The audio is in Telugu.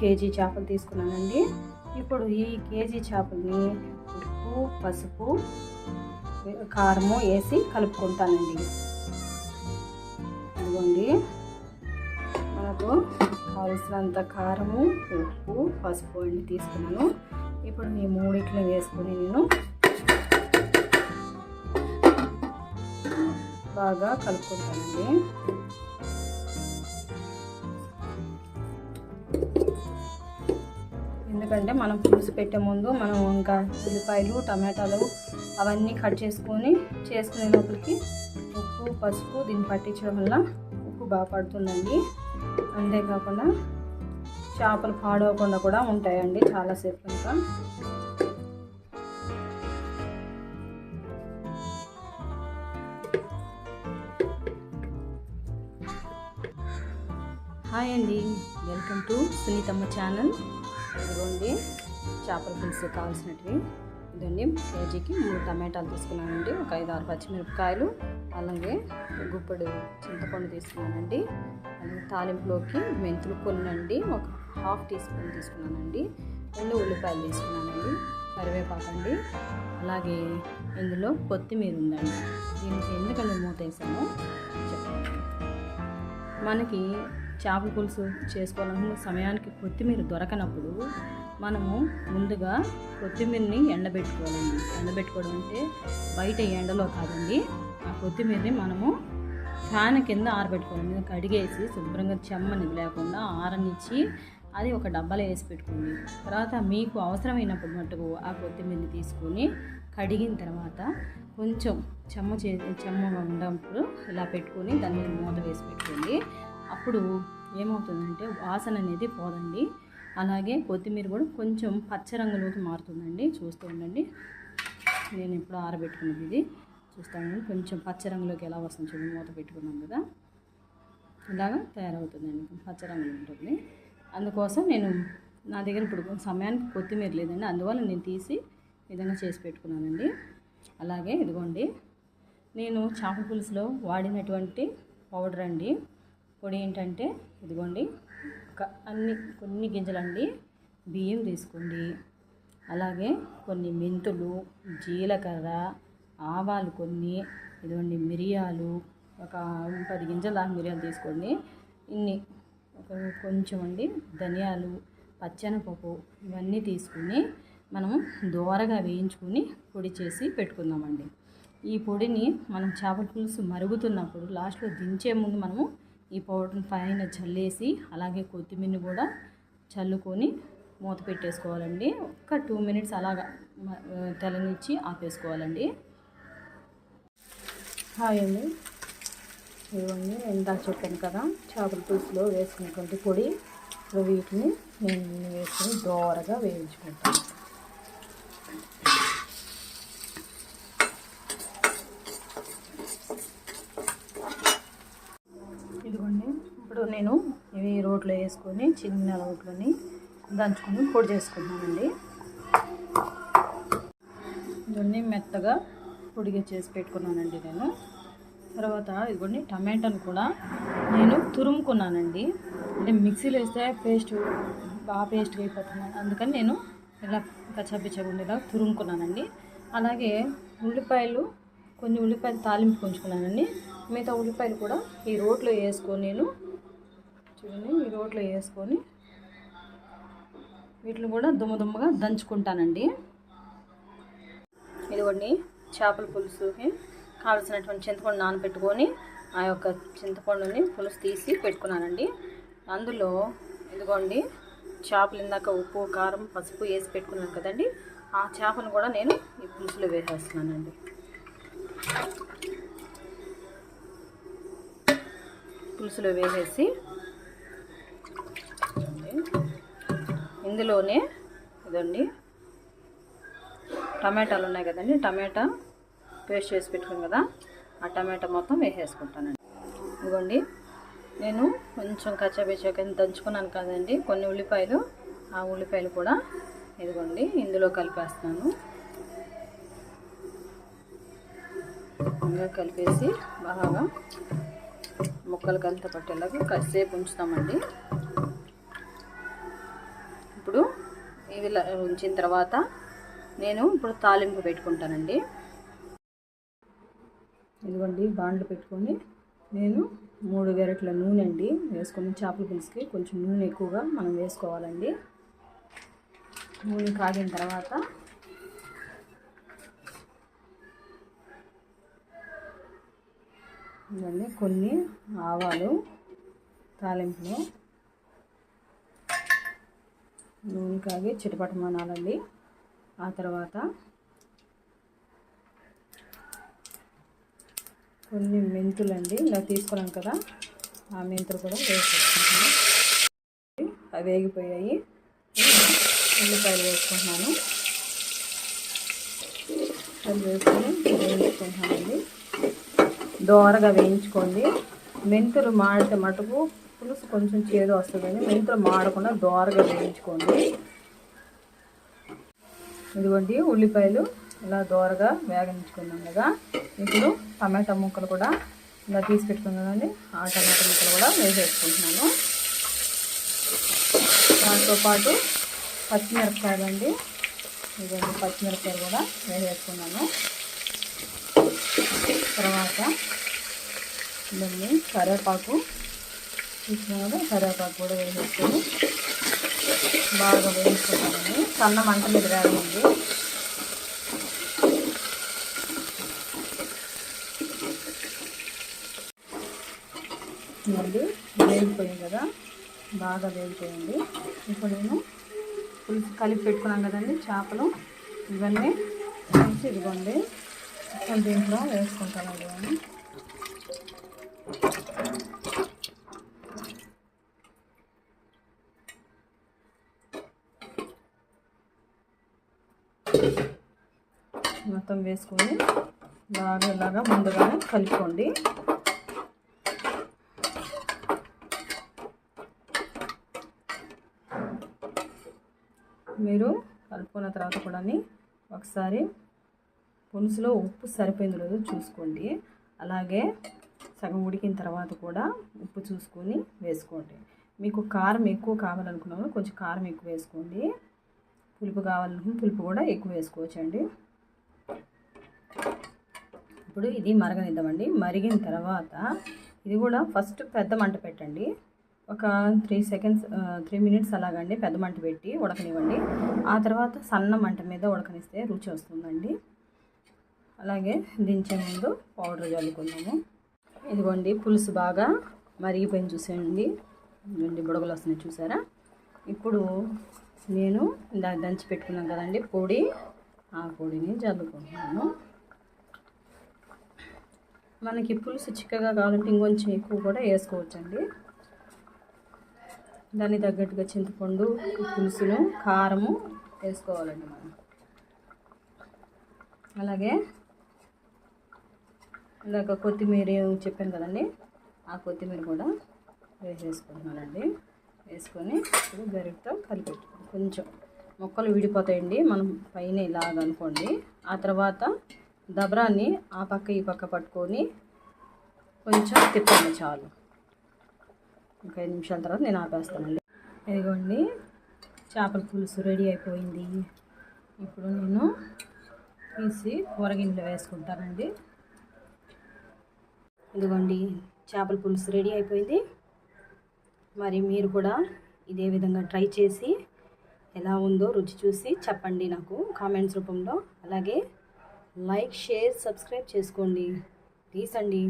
కేజీ చేపలు తీసుకున్నానండి. ఇప్పుడు ఈ కేజీ చేపల్ని ఉప్పు పసుపు కారము వేసి కలుపుకుంటానండి. అదిగోండి మనకు కావలసినంత కారము ఉప్పు పసుపు అండి తీసుకున్నాను. ఇప్పుడు ఈ మూడిట్లో వేసుకొని నేను బాగా కలుపుకుంటానండి. ఎందుకంటే మనం పులుసు పెట్టే ముందు మనం ఇంకా ఉల్లిపాయలు టమాటాలు అవన్నీ కట్ చేసుకొని చేసుకునే లోపలికి ఉప్పు పసుపు దీన్ని పట్టించడం వల్ల ఉప్పు బాగా పడుతుందండి. అంతేకాకుండా చేపలు పాడవకుండా కూడా ఉంటాయండి చాలాసేపు ఇంకా హాయ్ అండి. Welcome to Sunithamma channel. ఇదిగోండి చేపల పులుసు కావాల్సినవి ఇదండి కేజీకి మూడు టమాటాలు తీసుకున్నానండి. ఒక ఐదు ఆరు పచ్చిమిరపకాయలు అలాగే గుప్పడు చింతపండు తీసుకున్నానండి. అలాగే తాలింపులోకి మెంతులు కొన్నండి ఒక హాఫ్ టీ స్పూన్ తీసుకున్నానండి. రెండు ఉల్లిపాయలు తీసుకున్నానండి కరివేపాకు అండి. అలాగే ఇందులో కొత్తిమీర ఉందండి. దీనికి ఎందుకంటే మూత వేసామో మనకి చేపల పులుసు చేసుకోవాలనుకున్న సమయానికి కొత్తిమీర దొరకనప్పుడు మనము ముందుగా కొత్తిమీరని ఎండబెట్టుకోవాలండి ఎండబెట్టుకోవడం అంటే బయట ఎండలో కాదండి. ఆ కొత్తిమీరని మనము ఫ్యాన్ కింద ఆరబెట్టుకోవాలి. కడిగేసి శుభ్రంగా చెమ్మని లేకుండా ఆరనిచ్చి అది ఒక డబ్బాలో వేసి పెట్టుకోండి. తర్వాత మీకు అవసరమైనప్పుడు మటుకు ఆ కొత్తిమీరని తీసుకొని కడిగిన తర్వాత కొంచెం చెమ్మ చే చెమ్మ ఉన్నప్పుడు ఇలా పెట్టుకొని దాని మీద మూత వేసి పెట్టుకోండి. అప్పుడు ఏమవుతుందంటే వాసన అనేది పోదండి. అలాగే కొత్తిమీర కూడా కొంచెం పచ్చ రంగులోకి మారుతుందండి. చూస్తూ ఉండండి. నేను ఇప్పుడు ఆరబెట్టుకున్నది ఇది. చూస్తాను. కొంచెం పచ్చ రంగులోకి ఎలా వస్తుంది చూడండి. మూత పెట్టుకున్నాం కదా. ఇలాగా తయారవుతుందండి. పచ్చ రంగులో ఉంటుంది. అందుకోసం నేను నా దగ్గర ఇప్పుడు సమయానికి కొత్తిమీర లేదండి. అందువల్ల నేను తీసి విధంగా చేసి పెట్టుకున్నానండి. అలాగే ఇదిగోండి. నేను చేపల పులుసులో వాడినటువంటి పౌడర్ అండి. పొడి ఏంటంటే ఇదిగోండి ఒక అన్ని కొన్ని గింజలండి. బియ్యం తీసుకోండి. అలాగే కొన్ని మెంతులు జీలకర్ర ఆవాలు కొన్ని ఇదిగోండి మిరియాలు ఒక పది గింజల దాకా మిరియాలు తీసుకోండి. ఇన్ని ఒక కొంచెం అండి ధనియాలు పచ్చెనపప్పు ఇవన్నీ తీసుకుని మనం దోరగా వేయించుకుని పొడి చేసి పెట్టుకుందామండి. ఈ పొడిని మనం చేపల పులుసు మరుగుతున్నప్పుడు లాస్ట్లో దించే ముందు మనము ఈ పౌడర్ని పైన చల్లేసి అలాగే కొత్తిమీరని కూడా చల్లుకొని మూత పెట్టేసుకోవాలండి. ఒక టూ మినిట్స్ అలాగా తెలనిచ్చి తెల్లనిచ్చి ఆపేసుకోవాలండి. హాయ్ అండి. ఇవ్వండి ఇందాక చెప్పాను కదా చేపల పులుసులో వేసుకున్నటువంటి పొడి. వీటిని నేను వేసుకొని దోరగా వేయించుకుంటాను ఇదిగోండి ఇప్పుడు నేను ఇవి రోట్లో వేసుకొని చిన్న రోట్లని దంచుకొని పొడి చేసుకుంటున్నానండి ఇవన్నీ మెత్తగా పొడిగా చేసి పెట్టుకున్నానండి నేను. తర్వాత ఇదిగోండి టమాటాను కూడా నేను తురుముకున్నానండి. అంటే మిక్సీలో వేస్తే పేస్ట్ బాగా పేస్ట్గా అయిపోతుంది. అందుకని నేను ఇలా కచ్చాపిచ్చగా ఉండేలా తురుముకున్నానండి. అలాగే ఉల్లిపాయలు కొన్ని ఉల్లిపాయలు తాలింపు కొంచుకున్నానండి. మిగతా ఉల్లిపాయలు కూడా ఈ రోట్లో వేసుకొని నేను రోట్లో వేసుకొని వీటిని కూడా దుమ్మ దుమ్మగా దంచుకుంటానండి. ఇదిగోండి చేపల పులుసుకి కావలసినటువంటి చింతపండు నానబెట్టుకొని ఆ యొక్క చింతపండుని పులుసు తీసి పెట్టుకున్నానండి. అందులో ఇదిగోండి చేపలు ఇందాక ఉప్పు కారం పసుపు వేసి పెట్టుకున్నాను కదండి. ఆ చేపను కూడా నేను ఈ పులుసులో వేసేస్తున్నానండి. పులుసులో వేసేసి ఇందులోనే ఇదండి. టమాటాలు ఉన్నాయి కదండి. టమాటా పేస్ట్ చేసి పెట్టుకుని కదా. ఆ టమాటా మొత్తం వేసేసుకుంటానండి. ఇదిగోండి. నేను కొంచెం కచ్చాబిచ్చా కింద దంచుకున్నాను కదండి. కొన్ని ఉల్లిపాయలు ఆ ఉల్లిపాయలు కూడా ఇదిగోండి ఇందులో కలిపేస్తాను ఇంకా కలిపేసి బాగా ముక్కలు పట్టేలాగా కాసేపు ఉంచుతామండి. ఇది ఉంచిన తర్వాత నేను ఇప్పుడు తాలింపు పెట్టుకుంటానండి. ఇదిగోండి బాండ్లు పెట్టుకొని నేను మూడు గరిటెల నూనె అండి వేసుకొని చేపల పులుసుకి కొంచెం నూనె ఎక్కువగా మనం వేసుకోవాలండి. నూనె కాగిన తర్వాత ఇవన్నీ కొన్ని ఆవాలు తాలింపులో నూనె కాగి చిటపటమనాలండి ఆ తర్వాత కొన్ని మెంతులు అండి ఇలా తీసుకున్నాం కదా ఆ మెంతులు కూడా వేసుకుంటున్నాను అవి వేగిపోయాయి. ఉల్లిపాయలు వేసుకుంటున్నాను. అవి వేసుకొని వేయించుకుంటున్నానండి. దోరగా వేయించుకోండి. మెంతులు మాడితే మటుకు పులుసు కొంచెం చేదు వస్తుందని మెంతులు మాడకుండా దోరగా వేయించుకోండి. ఇదిగోండి ఉల్లిపాయలు ఇలా దోరగా వేగించుకున్నాం కదా. ఇప్పుడు టమాటా ముక్కలు కూడా ఇలా తీసి పెట్టుకున్నానండి. ఆ టమాటా ముక్కలు కూడా వేసేసుకుంటున్నాను. దాంతో పాటు పచ్చిమిరపకాయలు అండి ఇదండి పచ్చిమిరపకాయలు కూడా వేసేసుకున్నాను. తర్వాత ఇవన్నీ కరివేపాకు తీసుకున్నాం కరివేపాకు కూడా వేసేసుకొని బాగా వేయించుకున్నామండి సన్న మంట మీద వేగమండి మళ్ళీ వేగిపోయింది కదా బాగా వేగిపోయింది. ఇప్పుడు నేను పులుసు కలిపి పెట్టుకున్నాం కదండి చేపలు. ఇవన్నీ మంచి ఇదిగోండి. దీంట్లో వేసుకుంటానండి నేను మొత్తం వేసుకొని బాగా ఇలాగా ముందుగానే కలుపుకోండి. మీరు కలుపుకున్న తర్వాత కూడా ఒకసారి పులుసులో ఉప్పు సరిపోయింది లేదో చూసుకోండి. అలాగే సగం ఉడికిన తర్వాత కూడా ఉప్పు చూసుకొని వేసుకోండి. మీకు కారం ఎక్కువ కావాలనుకున్నాము కొంచెం కారం ఎక్కువ వేసుకోండి. పులుపు కావాలనుకున్న పులుపు కూడా ఎక్కువ వేసుకోవచ్చండి. ఇప్పుడు ఇది మరగనిద్దామండి. మరిగిన తర్వాత ఇది కూడా ఫస్ట్ పెద్ద మంట పెట్టండి. ఒక త్రీ సెకండ్స్ త్రీ మినిట్స్ అలాగండి పెద్ద మంట పెట్టి ఉడకనివ్వండి. ఆ తర్వాత సన్న మంట మీద ఉడకనిస్తే రుచి వస్తుందండి. అలాగే దించే ముందు పౌడర్ చల్లుకుందాము. ఇదిగోండి పులుసు బాగా మరిగిపోయింది చూసేయండి. రెండు బుడగలు వస్తున్నాయి చూసారా? ఇప్పుడు నేను ఇందాక దంచి పెట్టుకున్నాం కదండి పొడి. ఆ పొడిని చల్లుకుంటున్నాను. మనకి పులుసు చిక్కగా కావాలంటే ఇంకొంచెం ఎక్కువ కూడా వేసుకోవచ్చండి. దానికి తగ్గట్టుగా చింతపండు పులుసును కారము వేసుకోవాలండి మనం. అలాగే ఇందాక కొత్తిమీర చెప్పాను కదండి ఆ కొత్తిమీర కూడా వేసేసుకుంటున్నానండి. వేసుకొని ఇప్పుడు గరిటతో కలిపెట్టుకోండి కొంచెం మొక్కలు విడిపోతాయండి. మనం పైన ఇలాగ అనుకోండి ఆ తర్వాత దబరాన్ని ఆ పక్క ఈ పక్క పట్టుకొని కొంచెం తిప్పండి చాలు. ఒక ఐదు నిమిషాల తర్వాత నేను ఆపేస్తానండి. ఇదిగోండి. చేపల పులుసు రెడీ అయిపోయింది. ఇప్పుడు నేను తీసి కూరగిన్నెలో వేసుకుంటానండి. ఇదిగోండి. చేపల పులుసు రెడీ అయిపోయింది. మరి మీరు కూడా ఇదే విధంగా ట్రై చేసి ఎలా ఉందో రుచి చూసి చెప్పండి నాకు కామెంట్స్ రూపంలో. అలాగే లైక్ షేర్ సబ్స్క్రైబ్ చేసుకోండి. ప్లీజ్ అండి.